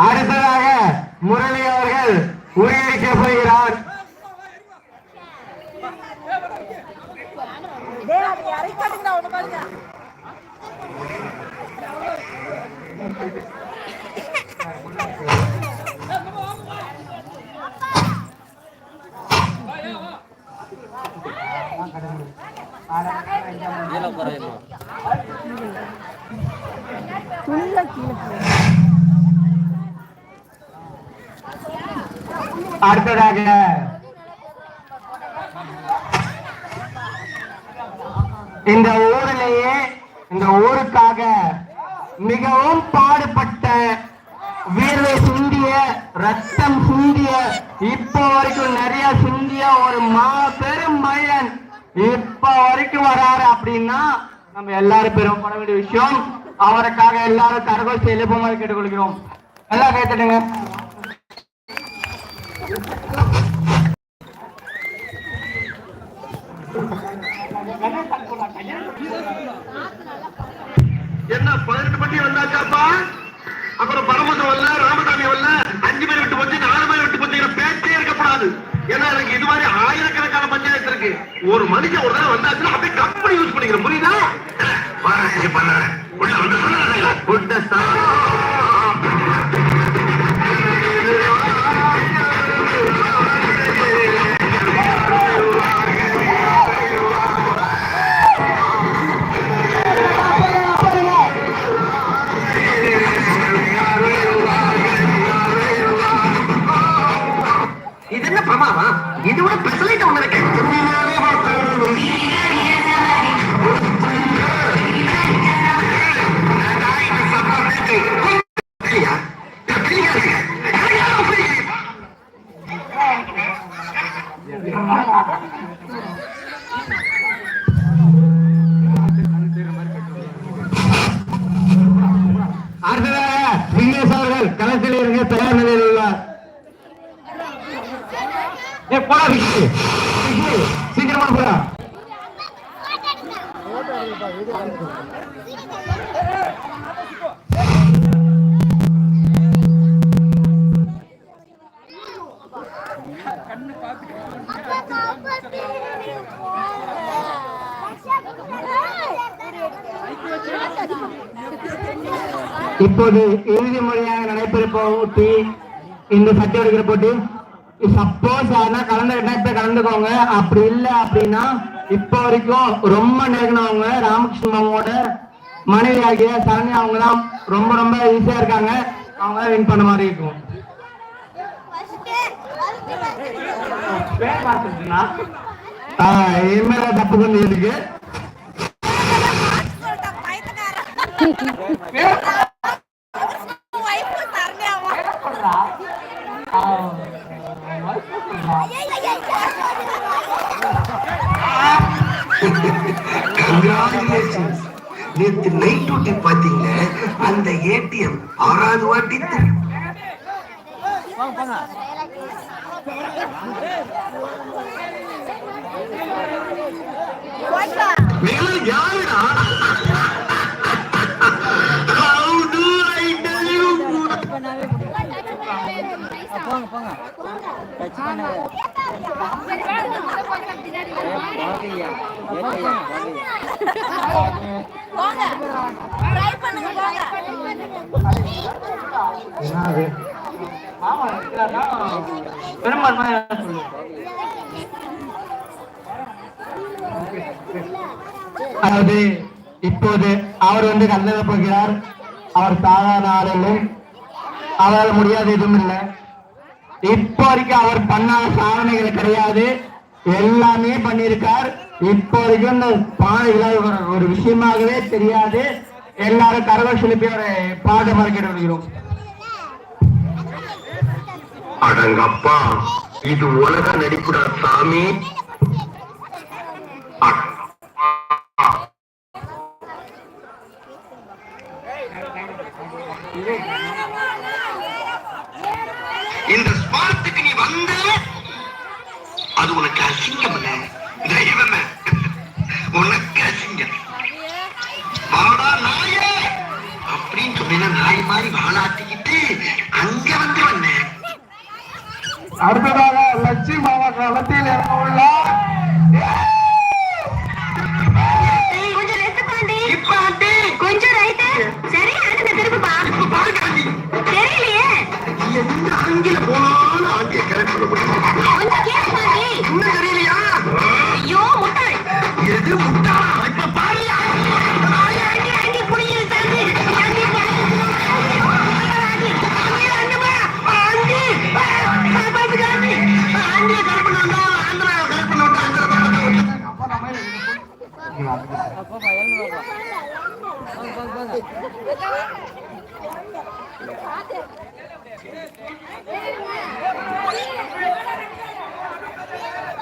அடுத்ததாக முரளி அவர்கள் பாருங்க ஃபுல்லா கீழே அடுத்ததாக இந்த ஊரிலேயே இந்த ஊருக்காக மிகவும் பாடுபட்ட வீரரை சிந்திய ரத்தம் சிந்திய இப்போ வரைக்கும் நிறைய சிந்திய ஒரு மாபெரும் மனிதன் இப்ப வரைக்கும் வராரு அப்படின்னா நம்ம எல்லாரும் பெருமைப்பட வேண்டிய விஷயம். அவருக்காக எல்லாரும் கரகோஷ எழுப்புமாறு கேட்டுக்கொள்கிறோம். எல்லாம் கேட்டுடுங்க என்ன பதினெட்டு பட்டி வந்தாச்சாப்பா? அப்புறம் பரமசம் வரல ராமசாமி வரல அஞ்சு பேர் விட்டு போச்சு நாலு பேர் விட்டு போச்சுங்கிற பேச்சே இருக்கக்கூடாது. ஏன்னா எனக்கு இது மாதிரி ஆயிரக்கணக்கான பஞ்சாயத்து இருக்கு. ஒரு மனுஷன் ஒரு தடவை வந்தாச்சுன்னா அப்படியே கம்பெனி யூஸ் பண்ணிக்கிறேன். புரியுதா? உள்ள வந்து சொன்னாங்க இப்போது இறுதி முறையாக நடைபெற போட்டி இந்த சட்டை எடுக்கிற போட்டி. சப்போஸ் யாருன்னா கலந்துக்கிட்டா இப்ப கலந்துக்கோங்க. அப்படி இல்லை அப்படின்னா இப்போ வரைக்கும் ரொம்ப நெருங்கினவங்க ராமகிருஷ்ண மாமாவோட மனைவி ஆகிய சரணி அவங்க தான் ரொம்ப ரொம்ப ஈஸியா இருக்காங்க. அவங்க தான் வின் பண்ண மாதிரி இருக்கும். பேர் தப்பு பண்ணி இருக்கு வாட்டி பாத்தீங்க அந்த ஏடிஎம் ஆறாவது வாட்டி திரு- யாருடா? போங்க போங்க டச் மாமா பெரும்பான்மை அதாவது இப்போது அவர் வந்து கல்லற போகிறார். அவர் சாதாரண ஆள் அவரால் முடியாத எதுவும் இல்லை. இப்போ வரைக்கும் அவர் பண்ணாத சாதனைகள் கிடையாது. எல்லாமே பண்ணியிருக்கார். இப்போ வரைக்கும் இந்த ஒரு விஷயமாகவே தெரியாது. எல்லாரும் கரகோஷ் எழுப்பி ஒரு பாட்டு மறக்கிட்டு வருகிறோம் அடங்கப்பா இது உலக நடிப்புடா சாமி. இந்த ஸ்பாட்டுக்கு நீ வந்த அது உனக்கு அசிங்கம் இல்ல தெய்வமே உனக்கு தாய் மாதிரி வாழாட்டிக்கிட்டு அங்க வந்து வந்தேன். அடுத்ததாக லட்சுமி மாவட்ட வளர்த்தியில் இறங்க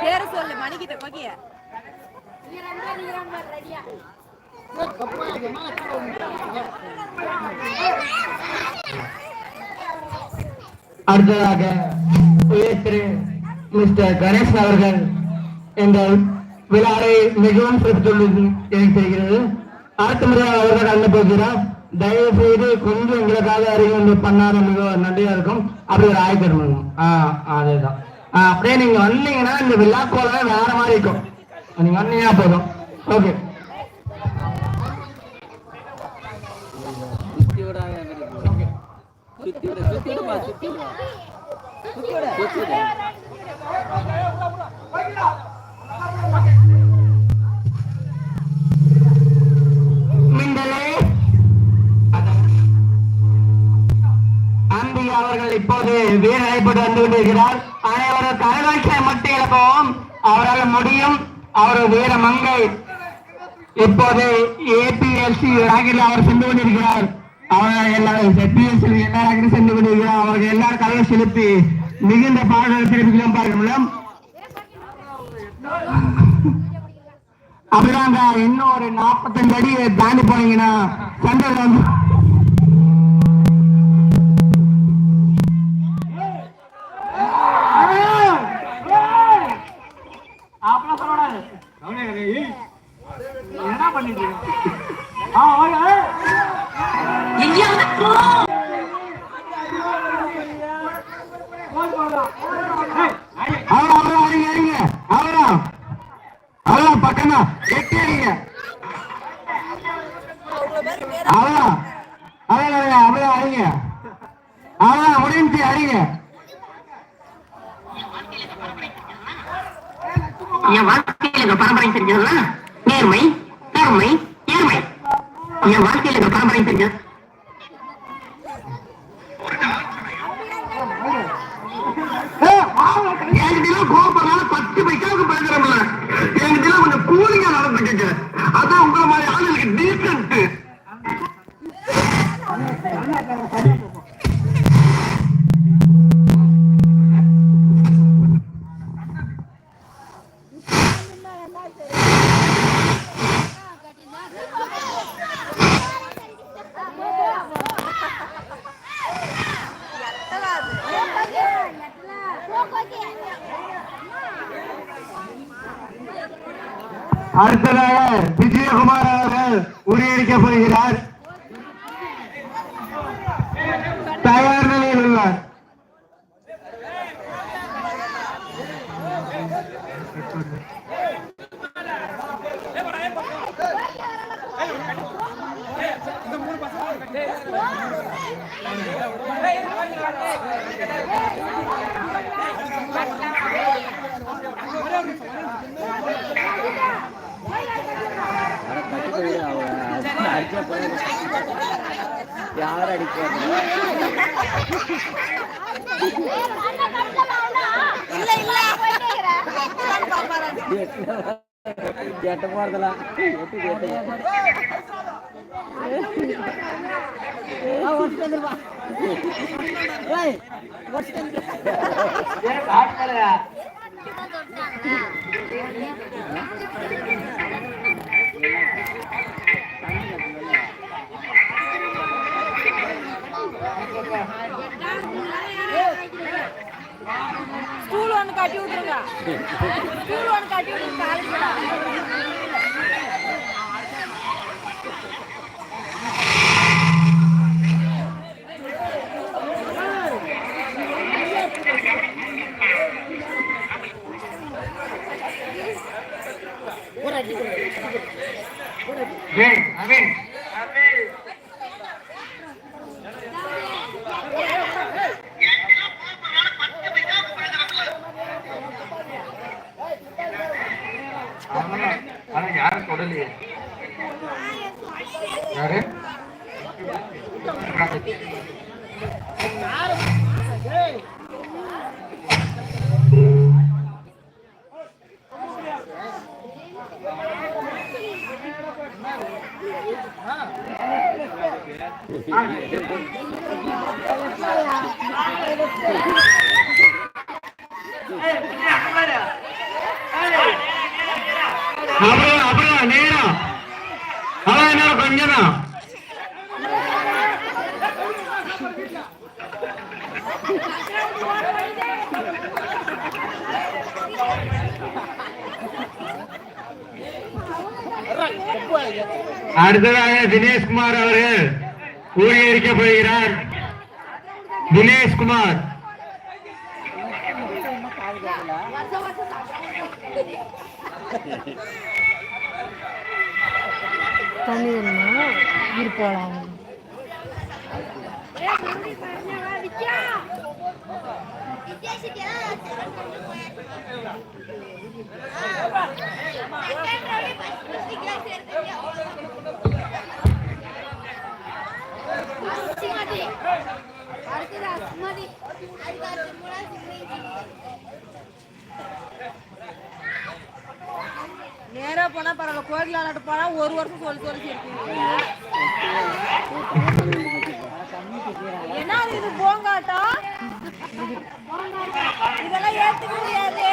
பேரு சொல்லு மணிக்கிட்ட கொக்கிய அடுத்ததாக உயர்திரு மிஸ்டர் கணேஷ் அவர்கள். எங்கள் விழாவை மிகவும் சிறப்பித்துள்ளது எனக்கு தெரிகிறது. அடுத்த முறையாக அவர்கள் அண்ண போகிறார் தயவு செய்து கொஞ்சம் எங்களுக்காக அறிவு பண்ணாத மிக நன்றியா இருக்கும். அப்படி ஒரு ஆய்வு ஆ அதேதான். அப்படியே நீங்க வந்தீங்கன்னா இந்த விழா போல வேற மாதிரி இருக்கும். நீங்க வந்தீங்கன்னா போதும். ஓகே. சுத்தி சுத்தி விட அவர்கள் இப்போது வீர அழைப்பட்டு வந்து கொண்டிருக்கிறார். அனைவரும் கரகாட்சியை மட்டும் இழப்பவும் அவரால் முடியும். அவர் வீர மங்கை இப்போது ஏபிஎல்சி ராகில் அவர் சென்று கொண்டிருக்கிறார். அவர் எல்லாரும் ஏபிஎஸ்சி எல்லா ராகிலும் சென்று கொண்டிருக்கிறார் அவர்கள் எல்லாரும் கலையை செலுத்தி மிகுந்த பாடல்கள் தெரிவிக்கலாம் பார்க்க முடியும் அப்படிதாங்க இன்னும் ஒரு நாற்பத்தஞ்சு அடியை தாண்டி போனீங்கன்னா சண்டை வந்து என்ன பண்ணிட்டு எங்கேயாவது போ அவரா அவரா அறிங்க அறிங்க அவரா அவரா பக்கமா எட்டி அறிங்க அவரா அவரா அவரா அறிங்க முடிஞ்சு என் பரம்பரை தெரிஞ்சதுன்னா நேர்மை என் வாழ்க்கையில எங்க பரம்பரை தெரிஞ்சது அடுத்ததாக விஜயகுமார் அவர்கள் உரியடிக்கப்படுகிறார் தயார் நிலையில் உள்ளார் அட யார் பாப்பாரு. எட்ட போறதெல்லாம் எட்டு கேட்டு Bien, amén. யாரும் தொடலையே யாரு? அப்புறம் அப்புறம் நேரம் அதான் நேரம் கொஞ்சம் தான் அடுத்ததாக தினேஷ்குமார் அவர்கள் ஊழியரிக்கப்படுகிறார் தினேஷ்குமார் வருஷம் வருஷம் தண்ணி வேணுமா இரு போகலாம் அடுத்தது அஸ்மதி. அதுக்கு அடுத்து போனா பரவாயில்ல. கோயில் விளையாட்டு போனா ஒரு வருஷம் சொல்லி சொல்லி இருக்கீங்க என்ன இது போங்காட்டம் இதெல்லாம் ஏத்துக்க முடியாது.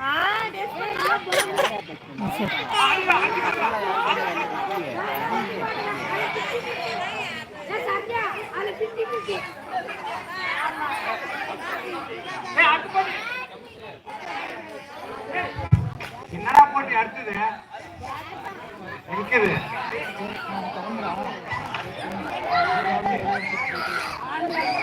அது ஆ, டேஸ்ட் பண்ணி அடுத்தது. இருக்குது ஏய்